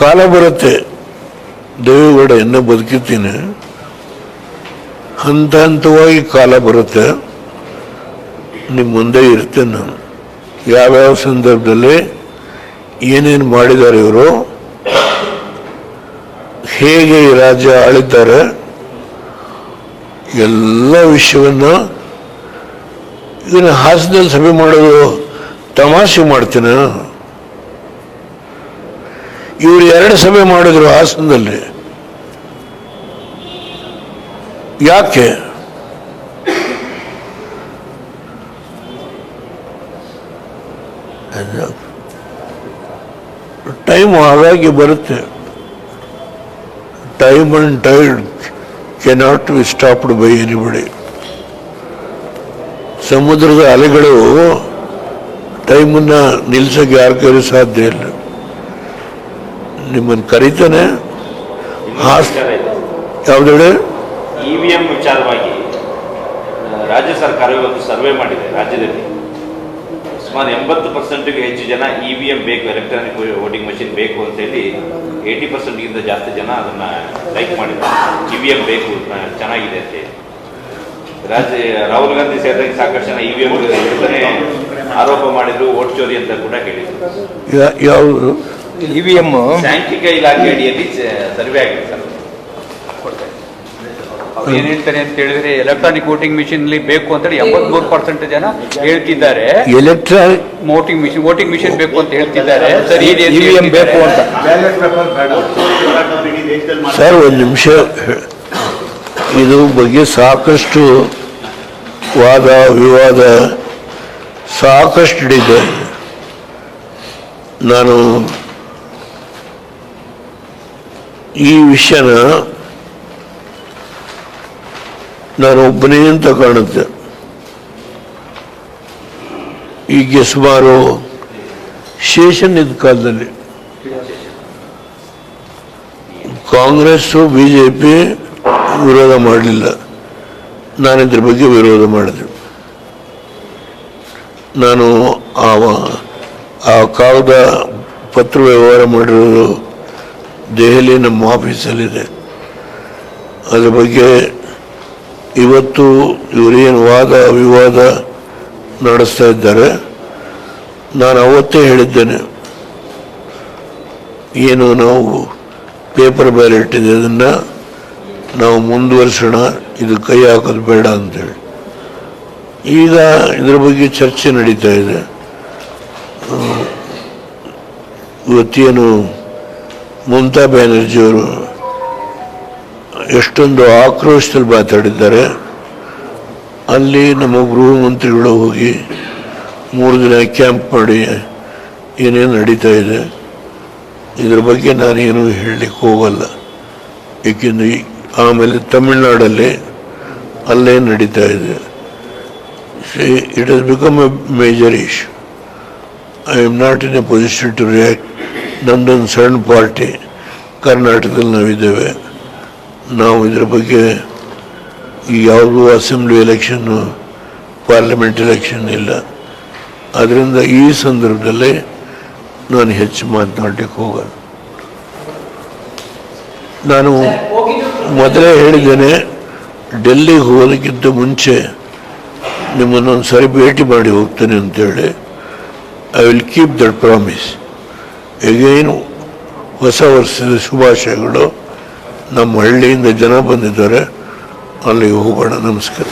ಕಾಲ ಬರುತ್ತೆ. ದೇವೇಗೌಡ ಇನ್ನೂ ಬದುಕಿರ್ತೀನಿ. ಹಂತ ಹಂತವಾಗಿ ಕಾಲ ಬರುತ್ತೆ. ನಿಮ್ಮ ಮುಂದೆ ಇರ್ತೇನೆ ನಾನು. ಯಾವ್ಯಾವ ಸಂದರ್ಭದಲ್ಲಿ ಏನೇನು ಮಾಡಿದ್ದಾರೆ ಇವರು, ಹೇಗೆ ಈ ರಾಜ್ಯ ಆಳಿದ್ದಾರೆ, ಎಲ್ಲ ವಿಷಯವನ್ನು ಇದನ್ನು ಹಾಸನದಲ್ಲಿ ಸಭೆ ಮಾಡೋದು ತಮಾಷೆ ಮಾಡ್ತೀನ? ಇವರು ಎರಡು ಸಭೆ ಮಾಡಿದ್ರು ಹಾಸನದಲ್ಲಿ. ಯಾಕೆ? ಟೈಮ್ ಹಾಗಾಗಿ ಬರುತ್ತೆ. Time and tide cannot be stopped by anybody ಸಮುದ್ರದ ಅಲೆಗಳು ಟೈಮನ್ನು ನಿಲ್ಸೋಕ್ಕೆ ಯಾರ ಕೈಲೂ ಸಾಧ್ಯ ಇಲ್ಲ. ನಿಮ್ಮನ್ನು ಕರೀತಾನೆ. ಇ ವಿ ಇವಿಎಂ ವಿಚಾರವಾಗಿ ರಾಜ್ಯ ಸರ್ಕಾರ ಇವತ್ತು ಸರ್ವೆ ಮಾಡಿದೆ ರಾಜ್ಯದಲ್ಲಿ. ಸುಮಾರು ಎಂಬತ್ತು ಪರ್ಸೆಂಟ್ಗೆ ಹೆಚ್ಚು ಜನ ಇ ವಿ ಇವಿಎಂ ಬೇಕು ಎಲೆಕ್ಟ್ರಾನಿಕ್ ವೋಟಿಂಗ್ ಮಷಿನ್ ಬೇಕು ಅಂತ ಹೇಳಿ ಏಯ್ಟಿ ಪರ್ಸೆಂಟ್ಗಿಂತ ಜಾಸ್ತಿ ಜನ ಅದನ್ನು ಲೈಕ್ ಮಾಡಿದ್ದಾರೆ. ಇವಿಎಂ ಬೇಕು ಆ, ಚೆನ್ನಾಗಿದೆ ಅಂತ ಹೇಳಿ. ರಾಜ್ಯ ರಾಹುಲ್ ಗಾಂಧಿ ಸೇರಿದಂಗೆ ಸಾಕಷ್ಟು ಜನ ಇ ಇವಿಎಂ ಎಂ ಆರೋಪ ಮಾಡಿದ್ರು ವೋಟ್ ಚೋರಿ ಅಂತ ಕೂಡ ಕೇಳಿದ್ರು. ಇವಿಎಂ ಸಾಂಖ್ಯಿಕ ಇಲಾಖೆ ಅಡಿಯಲ್ಲಿ ಸರ್ವೆ ಆಗಿದೆ ಸರ್. ಅವ್ರು ಏನ್ ಹೇಳ್ತಾರೆ ಅಂತ ಹೇಳಿದ್ರೆ ಎಲೆಕ್ಟ್ರಾನಿಕ್ ವೋಟಿಂಗ್ ಮಿಷಿನ್ ಬೇಕು ಅಂತ ಹೇಳಿ ಎಂಬತ್ಮೂರು ಪರ್ಸೆಂಟ್ ಜನ ಹೇಳ್ತಿದ್ದಾರೆ. Electronic voting machine voting machine ಬೇಕು ಅಂತ ಹೇಳ್ತಿದ್ದಾರೆ. ಸರ್ ಇವಿಎಂ ಬೇಕು ಅಂತ. ಸರ್ ಒಂದು ನಿಮಿಷ. ಇದು ಬಗ್ಗೆ ಸಾಕಷ್ಟು ವಾದ ವಿವಾದ ಸಾಕಷ್ಟು ಇದೆ ನಾನು ಈ ವಿಷಯನ ನಾನು ಒಬ್ಬನೇ ಅಂತ ಕಾಣುತ್ತೆ. ಈಗ ಸುಮಾರು ಶೇಷನ್ ಇದ್ದ ಕಾಲದಲ್ಲಿ. ಕಾಂಗ್ರೆಸ್ಸು ಬಿ ಜೆ ಪಿ ವಿರೋಧ ಮಾಡಲಿಲ್ಲ. ನಾನು ಇದ್ರ ಬಗ್ಗೆ ವಿರೋಧ ಮಾಡಿದೆ. ನಾನು ಆ ಕಾಗದ ಪತ್ರ ವ್ಯವಹಾರ ಮಾಡಿರೋದು ದೆಹಲಿ ನಮ್ಮ ಆಫೀಸಲ್ಲಿದೆ ಅದ್ರ ಬಗ್ಗೆ ಇವತ್ತು ಇವರೇನು ವಾದ, ವಿವಾದ ನಡೆಸ್ತಾ ಇದ್ದಾರೆ. ನಾನು ಅವತ್ತೇ ಹೇಳಿದ್ದೇನೆ. ಏನು ನಾವು ಪೇಪರ್ ಬ್ಯಾಲೆಟ್ ಇದೆ ಅದನ್ನು ನಾವು ಮುಂದುವರಿಸೋಣ, ಇದು ಕೈ ಹಾಕೋದು ಬೇಡ ಅಂತೇಳಿ. ಈಗ ಇದರ ಬಗ್ಗೆ ಚರ್ಚೆ ನಡೀತಾ ಇದೆ. ಇವತ್ತೇನು ಮಮತಾ ಬ್ಯಾನರ್ಜಿಯವರು ಎಷ್ಟೊಂದು ಆಕ್ರೋಶದಲ್ಲಿ ಮಾತಾಡಿದ್ದಾರೆ. ಅಲ್ಲಿ ನಮ್ಮ ಗೃಹ ಮಂತ್ರಿಗಳು ಹೋಗಿ ಮೂರು ದಿನ ಕ್ಯಾಂಪ್ ಮಾಡಿ ಏನೇನು ನಡೀತಾ ಇದೆ, ಇದ್ರ ಬಗ್ಗೆ ನಾನೇನು ಹೇಳಲಿಕ್ಕೆ ಹೋಗಲ್ಲ. ಏಕೆಂದರೆ ಆಮೇಲೆ ತಮಿಳ್ನಾಡಲ್ಲಿ ಅಲ್ಲೇ ನಡೀತಾ ಇದೆ. It has become a major issue I am not in a position to react ನಮ್ಮದೊಂದು ಸಣ್ಣ ಪಾರ್ಟಿ ಕರ್ನಾಟಕದಲ್ಲಿ ನಾವಿದ್ದೇವೆ. ನಾವು ಇದರ ಬಗ್ಗೆ ಯಾವುದೂ ಅಸೆಂಬ್ಲಿ ಎಲೆಕ್ಷನ್ನು, ಪಾರ್ಲಿಮೆಂಟ್ ಎಲೆಕ್ಷನ್ ಇಲ್ಲ. ಅದರಿಂದ ಈ ಸಂದರ್ಭದಲ್ಲಿ ನಾನು ಹೆಚ್ಚು ಮಾತನಾಡಲಿಕ್ಕೆ ಹೋಗಲ್ಲ. ನಾನು ಮೊದಲೇ ಹೇಳಿದ್ದೇನೆ, ಡೆಲ್ಲಿಗೆ ಹೋಗೋದಕ್ಕಿಂತ ಮುಂಚೆ ನಿಮ್ಮನ್ನೊಂದು ಸರಿ ಭೇಟಿ ಮಾಡಿ ಹೋಗ್ತೇನೆ ಅಂತೇಳಿ. I will keep that promise again ಹೊಸ ವರ್ಷದ ಶುಭಾಶಯಗಳು. ನಮ್ಮ ಹಳ್ಳಿಯಿಂದ ಜನ ಬಂದಿದ್ದಾರೆ. ಅಲ್ಲಿಗೆ ಹೋಗೋಣ. ನಮಸ್ಕಾರ.